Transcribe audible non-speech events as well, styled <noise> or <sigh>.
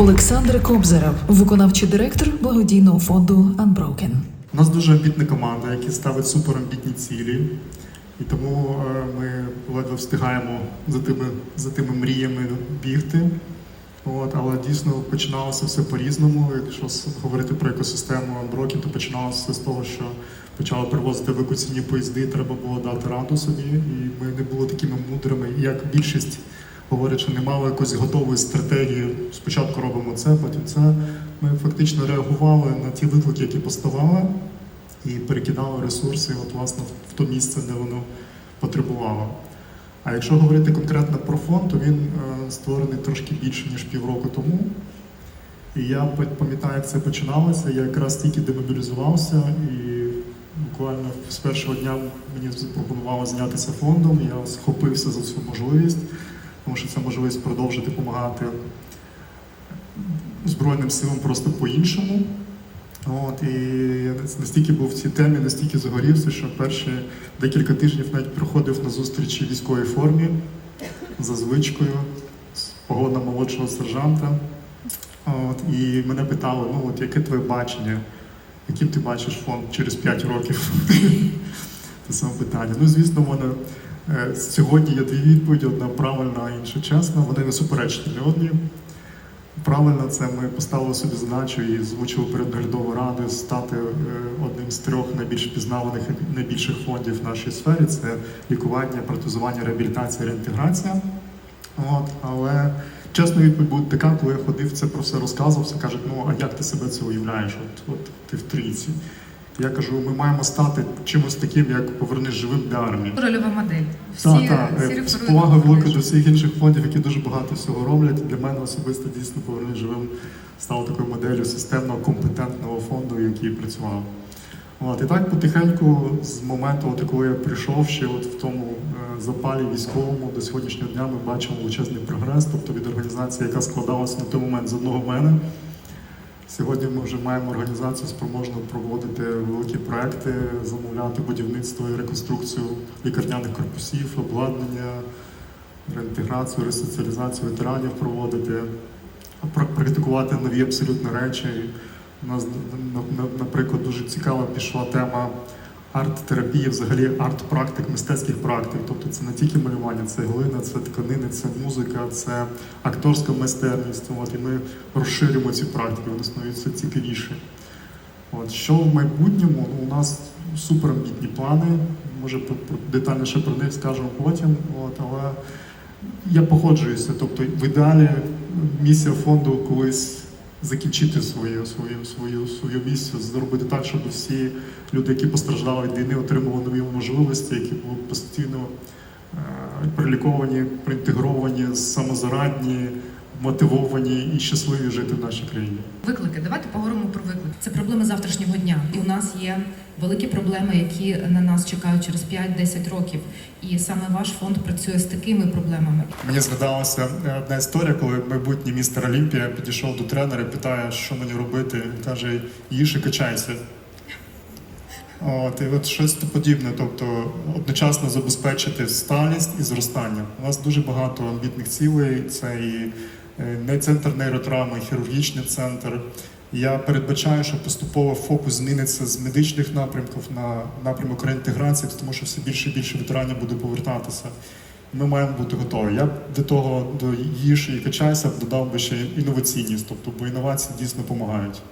Олександр Кобзаров, виконавчий директор благодійного фонду Unbroken. У нас дуже амбітна команда, яка ставить суперамбітні цілі. І тому е, ми ледве встигаємо за тими, за тими мріями бігти. От, але дійсно починалося все по-різному. Якщо говорити про екосистему Unbroken, то починалося з того, що почали привозити викуцені поїзди, треба було дати раду собі. І ми не були такими мудрими. Як більшість говорять, що не мали якоїсь готової стратегії. Спочатку робимо це, потім це. Ми фактично реагували на ті виклики, які поставали, і перекидали ресурси от, власне, в то місце, де воно потребувало. А якщо говорити конкретно про фонд, то він е, створений трошки більше, ніж півроку тому. І я пам'ятаю, як це починалося. Я якраз тільки демобілізувався, і буквально з першого дня мені запропонували зайнятися фондом. Я схопився за цю можливість, тому що це можливість продовжити допомагати Збройним силам просто по-іншому. От, і я настільки був в цій темі, настільки загорівся, що перші декілька тижнів навіть приходив на зустрічі в військовій формі за звичкою з погона молодшого сержанта. От, і мене питали, ну от яке твоє бачення, яким ти бачиш фонд через 5 років? <laughs> Це саме питання. Ну, звісно, в мене сьогодні є дві відповіді: одна правильна, а інша чесна. Вони не суперечні для одні. Правильно, це ми поставили собі задачу і звучили перед наглядовою радою стати е, одним з трьох найбільш пізнаваних і найбільших фондів в нашій сфері. Це лікування, протезування, реабілітація, реінтеграція. От, але чесна відповідь буде така, коли я ходив, це про все розказував, все кажуть, ну а як ти себе це уявляєш? От, от ти в трійці. Я кажу, ми маємо стати чимось таким, як повернись живим для армії. Рольова модель. Всі, Так, так. всі З повагою великою до всіх інших фондів, які дуже багато всього роблять. Для мене особисто дійсно повернись живим стало такою моделлю системного компетентного фонду, який працював. От, і так потихеньку, з моменту, от, коли я прийшов ще от в тому е, запалі військовому до сьогоднішнього дня, ми бачимо величезний прогрес, тобто від організації, яка складалася на той момент з одного мене. Сьогодні ми вже маємо організацію спроможну проводити великі проекти, замовляти будівництво і реконструкцію лікарняних корпусів, обладнання, реінтеграцію, ресоціалізацію ветеранів проводити, практикувати нові абсолютно речі. У нас, на- на- наприклад, дуже цікава пішла тема арт-терапії, взагалі арт-практик, мистецьких практик. Тобто це не тільки малювання, це глина, це тканини, це музика, це акторська майстерність. От, і ми розширюємо ці практики, вони становляться цікавіші. От, що в майбутньому? Ну, у нас суперамбітні плани. Може, детальніше про них скажемо потім. От, але я погоджуюся. Тобто, в ідеалі місія фонду колись закінчити свою, свою, свою, свою місію, зробити так, щоб всі люди, які постраждали від війни, отримували нові можливості, які були постійно е, приліковані, проінтегровані, самозарадні, мотивовані і щасливі жити в нашій країні. Виклики. Давайте поговоримо про виклики. Це проблеми завтрашнього дня. І у нас є великі проблеми, які на нас чекають через 5-10 років. І саме ваш фонд працює з такими проблемами. Мені згадалася е, одна історія, коли майбутній містер Олімпія підійшов до тренера і питає, що мені робити. Він каже, їж і качайся. От, і от щось подібне, тобто одночасно забезпечити сталість і зростання. У нас дуже багато амбітних цілей. Це і е, центр нейротравми, і хірургічний центр. Я передбачаю, що поступово фокус зміниться з медичних напрямків на напрямок реінтеграції, тому що все більше і більше ветеранів буде повертатися. Ми маємо бути готові. Я до того до їж і качайся додав би ще інноваційність, тобто бо інновації дійсно допомагають.